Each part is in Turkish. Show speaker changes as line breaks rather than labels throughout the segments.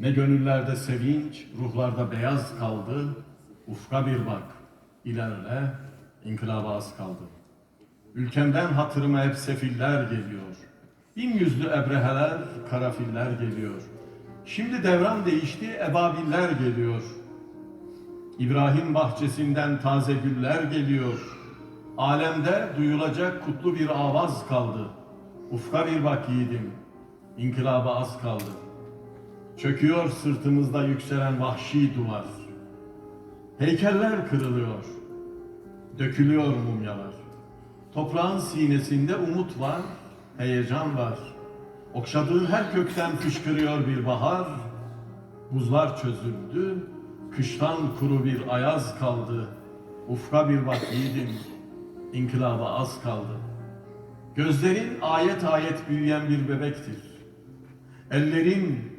Ne gönüllerde sevinç, ruhlarda beyaz kaldı. Ufka bir bak, ilerle, inkılaba az kaldı. Ülkemden hatırıma hep sefiller geliyor. Bin yüzlü ebreheler, karafiller geliyor. Şimdi devran değişti, ebabiller geliyor. İbrahim bahçesinden taze güller geliyor. Alemde duyulacak kutlu bir avaz kaldı. Ufka bir bak yiğidim, inkılaba az kaldı. Çöküyor sırtımızda yükselen vahşi duvar. Heykeller kırılıyor. Dökülüyor mumyalar. Toprağın sinesinde umut var, heyecan var. Okşadığı her kökten fışkırıyor bir bahar. Buzlar çözüldü, kıştan kuru bir ayaz kaldı. Ufka bir bak yiğidim, inkılaba az kaldı. Gözlerin ayet ayet büyüyen bir bebektir. Ellerin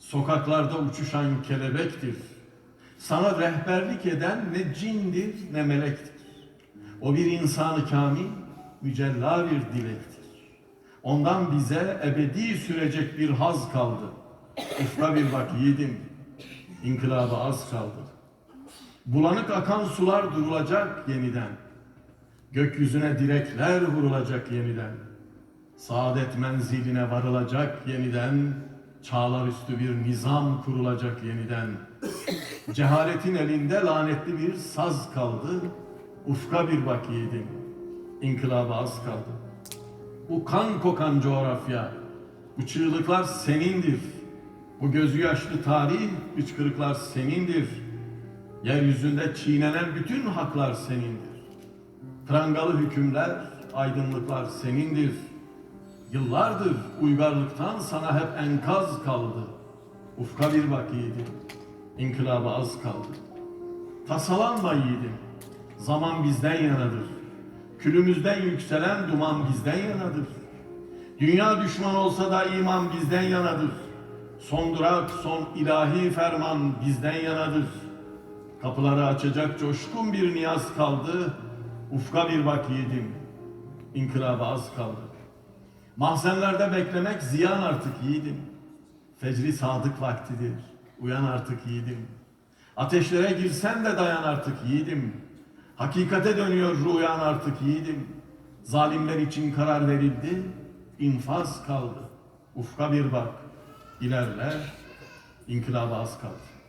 sokaklarda uçuşan kelebektir. Sana rehberlik eden ne cindir ne melektir. O bir insanı kamil, mücella bir dilektir. Ondan bize ebedi sürecek bir haz kaldı. Ufka bir bak yiğidim, inkılaba az kaldı. Bulanık akan sular durulacak yeniden. Gökyüzüne direkler vurulacak yeniden. Saadet menziline varılacak yeniden. Çağlar üstü bir nizam kurulacak yeniden. Cehaletin elinde lanetli bir saz kaldı. Ufka bir bak yiğidim. İnkılaba az kaldı. Bu kan kokan coğrafya, bu çığlıklar senindir. Bu gözü yaşlı tarih, hıçkırıklar senindir. Yeryüzünde çiğnenen bütün haklar senindir. Prangalı hükümler, aydınlıklar senindir. Yıllardır uygarlıktan sana hep enkaz kaldı. Ufka bir bak yiğidim, inkılaba az kaldı. Tasalanma yiğidim, zaman bizden yanadır. Külümüzden yükselen duman bizden yanadır. Dünya düşman olsa da iman bizden yanadır. Son durak, son ilahi ferman bizden yanadır. Kapıları açacak coşkun bir niyaz kaldı. Ufka bir bak yiğidim, inkılaba az kaldı. Mahzenlerde beklemek ziyan artık yiğidim. Fecri sadık vaktidir, uyan artık yiğidim. Ateşlere girsen de dayan artık yiğidim. Hakikate dönüyor ruyan artık yiğidim. Zalimler için karar verildi, infaz kaldı. Ufka bir bak, ilerle, inkılaba az kaldı.